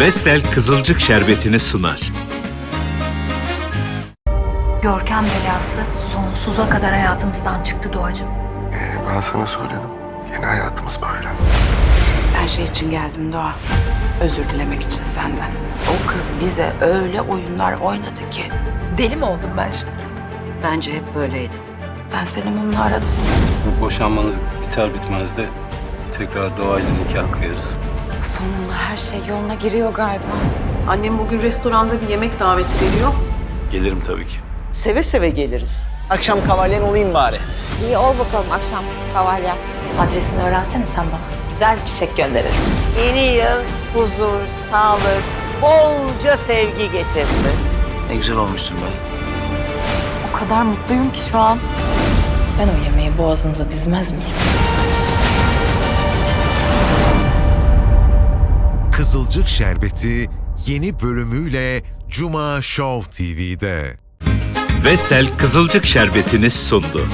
Vestel Kızılcık Şerbeti'ni sunar. Görkem belası sonsuza kadar hayatımızdan çıktı Doğacığım. Ee, ben sana söyledim. Yeni hayatımız böyle. Her şey için geldim Doğa. Özür dilemek için senden. O kız bize öyle oyunlar oynadı ki. Deli mi oldum ben şimdi? Bence hep böyleydin. Ben seni mumla aradım. Bu boşanmanız biter bitmez de tekrar doğayla nikah kıyarız. Sonunda her şey yoluna giriyor galiba. Annem bugün restoranda bir yemek daveti veriyor. Gelirim tabii ki. Seve seve geliriz. Akşam kavalyen olayım bari. İyi ol bakalım akşam kavalya. Adresini öğrensene sen bana. Güzel bir çiçek gönderirim. Yeni yıl huzur, sağlık, bolca sevgi getirsin. Ne güzel olmuşsun be. O kadar mutluyum ki şu an. Ben o yemeği boğazınıza dizmez miyim? Kızılcık Şerbeti yeni bölümüyle Cuma Show TV'de. Vestel Kızılcık Şerbeti'ni sundu.